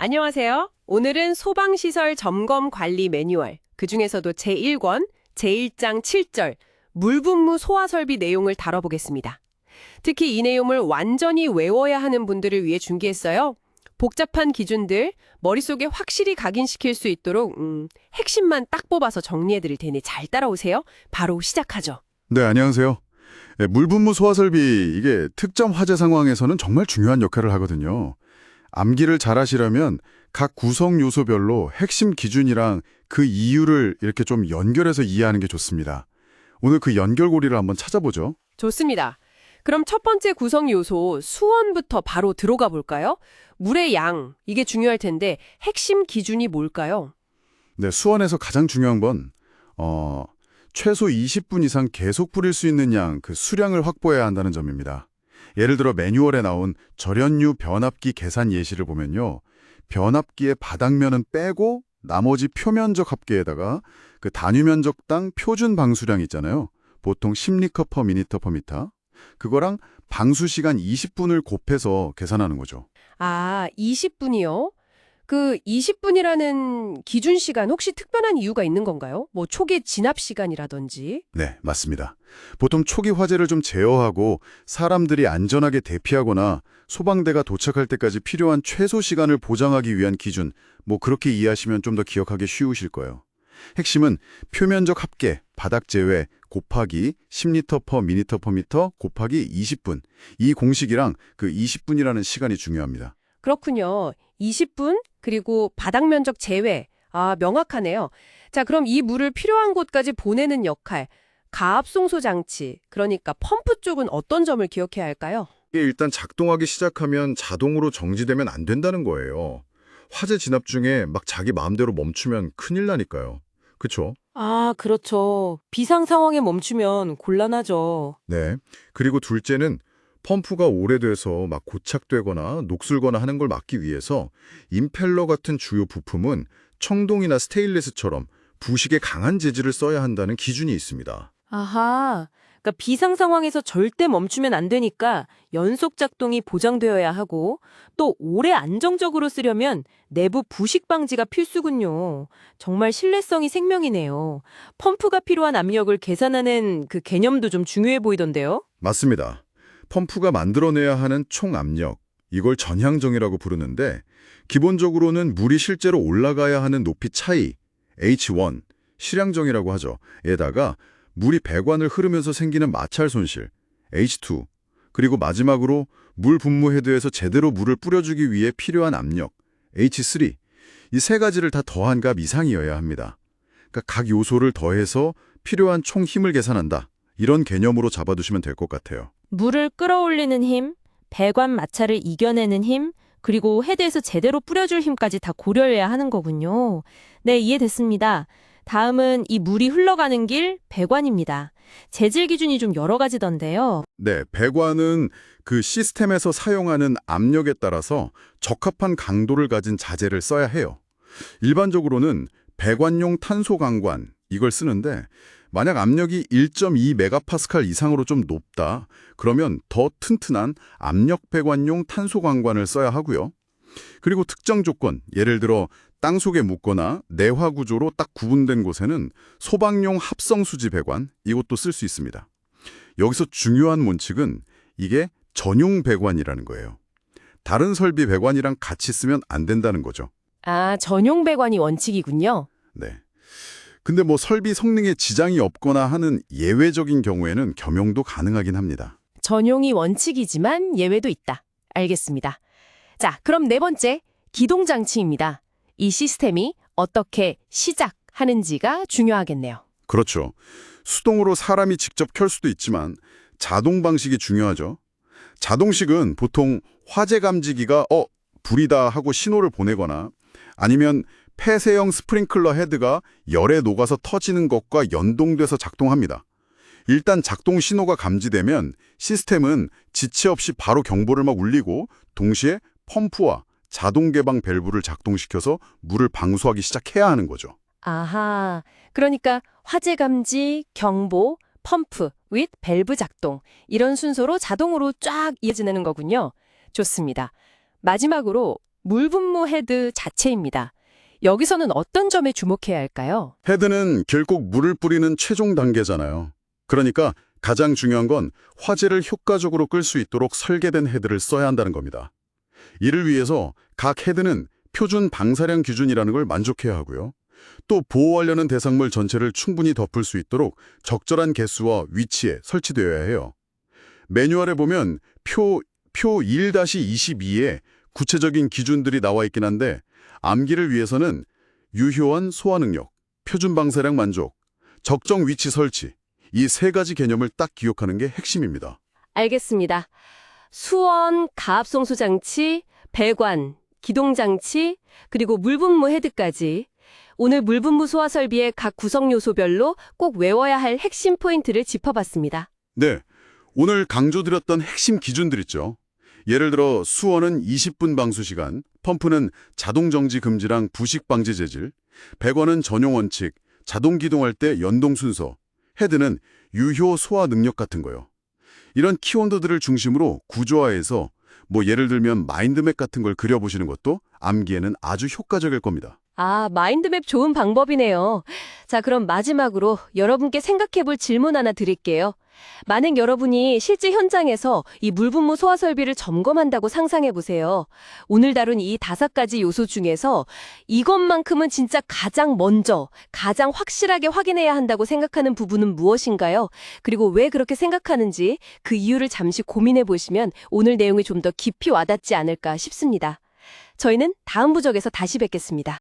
안녕하세요. 오늘은 소방시설 점검 관리 매뉴얼, 그중에서도 제1권, 제1장 7절, 물분무 소화 설비 내용을 다뤄보겠습니다. 특히 이 내용을 완전히 외워야 하는 분들을 위해 준비했어요. 복잡한 기준들, 머릿속에 확실히 각인시킬 수 있도록 음, 핵심만 딱 뽑아서 정리해드릴 테니 잘 따라오세요. 바로 시작하죠. 네, 안녕하세요. 예, 물분무 소화설비 이게 특정 화재 상황에서는 정말 중요한 역할을 하거든요. 암기를 잘 하시려면 각 구성 요소별로 핵심 기준이랑 그 이유를 이렇게 좀 연결해서 이해하는 게 좋습니다. 오늘 그 연결고리를 한번 찾아보죠. 좋습니다. 그럼 첫 번째 구성 요소 수원부터 바로 들어가 볼까요? 물의 양, 이게 중요할 텐데 핵심 기준이 뭘까요? 네, 수원에서 가장 중요한 건 어, 최소 20분 이상 계속 뿌릴 수 있는 양, 그 수량을 확보해야 한다는 점입니다. 예를 들어 매뉴얼에 나온 절연유 변압기 계산 예시를 보면요. 변압기의 바닥면은 빼고 나머지 표면적 합계에다가 그 단위 면적당 표준 방수량 있잖아요. 보통 10리터 퍼 미니터 퍼 미터. 그거랑 방수 시간 20분을 곱해서 계산하는 거죠. 아, 20분이요? 그 20분이라는 기준 시간 혹시 특별한 이유가 있는 건가요? 뭐 초기 진압 시간이라든지. 네, 맞습니다. 보통 초기 화재를 좀 제어하고 사람들이 안전하게 대피하거나 소방대가 도착할 때까지 필요한 최소 시간을 보장하기 위한 기준, 뭐 그렇게 이해하시면 좀 더 기억하기 쉬우실 거예요. 핵심은 표면적 합계, 바닥 제외, 곱하기 10리터 퍼 미니터 퍼 미터 곱하기 20분. 이 공식이랑 그 20분이라는 시간이 중요합니다. 그렇군요. 20분 그리고 바닥 면적 제외. 아, 명확하네요. 자, 그럼 이 물을 필요한 곳까지 보내는 역할. 가압 송소 장치, 그러니까 펌프 쪽은 어떤 점을 기억해야 할까요? 이게 일단 작동하기 시작하면 자동으로 정지되면 안 된다는 거예요. 화재 진압 중에 막 자기 마음대로 멈추면 큰일 나니까요. 그쵸? 아, 그렇죠. 비상 상황에 멈추면 곤란하죠. 네. 그리고 둘째는 펌프가 오래돼서 막 고착되거나 녹슬거나 하는 걸 막기 위해서 임펠러 같은 주요 부품은 청동이나 스테인리스처럼 부식에 강한 재질을 써야 한다는 기준이 있습니다. 아하. 그러니까 비상 상황에서 절대 멈추면 안 되니까 연속 작동이 보장되어야 하고 또 오래 안정적으로 쓰려면 내부 부식 방지가 필수군요. 정말 신뢰성이 생명이네요. 펌프가 필요한 압력을 계산하는 그 개념도 좀 중요해 보이던데요. 맞습니다. 펌프가 만들어내야 하는 총 압력, 이걸 전향정이라고 부르는데 기본적으로는 물이 실제로 올라가야 하는 높이 차이, H1, 실향정이라고 하죠. 에다가 물이 배관을 흐르면서 생기는 마찰 손실, H2, 그리고 마지막으로 물 분무 헤드에서 제대로 물을 뿌려주기 위해 필요한 압력, H3, 이 세 가지를 다 더한 값 이상이어야 합니다. 그러니까 각 요소를 더해서 필요한 총 힘을 계산한다. 이런 개념으로 잡아두시면 될 것 같아요. 물을 끌어올리는 힘, 배관 마찰을 이겨내는 힘, 그리고 헤드에서 제대로 뿌려줄 힘까지 다 고려해야 하는 거군요. 네, 이해됐습니다. 다음은 이 물이 흘러가는 길, 배관입니다. 재질 기준이 좀 여러 가지던데요. 네, 배관은 그 시스템에서 사용하는 압력에 따라서 적합한 강도를 가진 자재를 써야 해요. 일반적으로는 배관용 탄소 강관 이걸 쓰는데 만약 압력이 1.2 메가파스칼 이상으로 좀 높다. 그러면 더 튼튼한 압력 배관용 탄소 강관을 써야 하고요. 그리고 특정 조건, 예를 들어 땅 속에 묻거나 내화 구조로 딱 구분된 곳에는 소방용 합성 수지 배관 이것도 쓸 수 있습니다. 여기서 중요한 문칙은 이게 전용 배관이라는 거예요. 다른 설비 배관이랑 같이 쓰면 안 된다는 거죠. 아, 전용 배관이 원칙이군요. 네. 근데 뭐 설비 성능에 지장이 없거나 하는 예외적인 경우에는 겸용도 가능하긴 합니다. 전용이 원칙이지만 예외도 있다. 알겠습니다. 자, 그럼 네 번째, 기동장치입니다. 이 시스템이 어떻게 시작하는지가 중요하겠네요. 그렇죠. 수동으로 사람이 직접 켤 수도 있지만 자동 방식이 중요하죠. 자동식은 보통 화재 감지기가 어, 불이다 하고 신호를 보내거나 아니면 폐쇄형 스프링클러 헤드가 열에 녹아서 터지는 것과 연동돼서 작동합니다. 일단 작동 신호가 감지되면 시스템은 지체 없이 바로 경보를 막 울리고 동시에 펌프와 자동 개방 밸브를 작동시켜서 물을 방수하기 시작해야 하는 거죠. 아하, 그러니까 화재 감지, 경보, 펌프, 윗 밸브 작동 이런 순서로 자동으로 쫙 이어지는 거군요. 좋습니다. 마지막으로 물분무 헤드 자체입니다. 여기서는 어떤 점에 주목해야 할까요? 헤드는 결국 물을 뿌리는 최종 단계잖아요. 그러니까 가장 중요한 건 화재를 효과적으로 끌 수 있도록 설계된 헤드를 써야 한다는 겁니다. 이를 위해서 각 헤드는 표준 방사량 기준이라는 걸 만족해야 하고요. 또 보호하려는 대상물 전체를 충분히 덮을 수 있도록 적절한 개수와 위치에 설치되어야 해요. 매뉴얼에 보면 표, 표 1-22에 구체적인 기준들이 나와 있긴 한데 암기를 위해서는 유효한 소화 능력, 표준 방사량 만족, 적정 위치 설치 이 세 가지 개념을 딱 기억하는 게 핵심입니다. 알겠습니다. 수원, 가압송수 장치, 배관, 기동 장치, 그리고 물분무 헤드까지 오늘 물분무 소화 설비의 각 구성 요소별로 꼭 외워야 할 핵심 포인트를 짚어봤습니다. 네, 오늘 강조드렸던 핵심 기준들 있죠. 예를 들어 수원은 20분 방수 시간, 펌프는 자동 정지 금지랑 부식 방지 재질, 배관은 전용 원칙, 자동 기동할 때 연동 순서, 헤드는 유효 소화 능력 같은 거요. 이런 키워드들을 중심으로 구조화해서 뭐 예를 들면 마인드맵 같은 걸 그려보시는 것도 암기에는 아주 효과적일 겁니다. 아, 마인드맵 좋은 방법이네요. 자, 그럼 마지막으로 여러분께 생각해 볼 질문 하나 드릴게요. 만약 여러분이 실제 현장에서 이 물분무 소화 설비를 점검한다고 상상해 보세요. 오늘 다룬 이 다섯 가지 요소 중에서 이것만큼은 진짜 가장 먼저, 가장 확실하게 확인해야 한다고 생각하는 부분은 무엇인가요? 그리고 왜 그렇게 생각하는지 그 이유를 잠시 고민해 보시면 오늘 내용이 좀 더 깊이 와닿지 않을까 싶습니다. 저희는 다음 부적에서 다시 뵙겠습니다.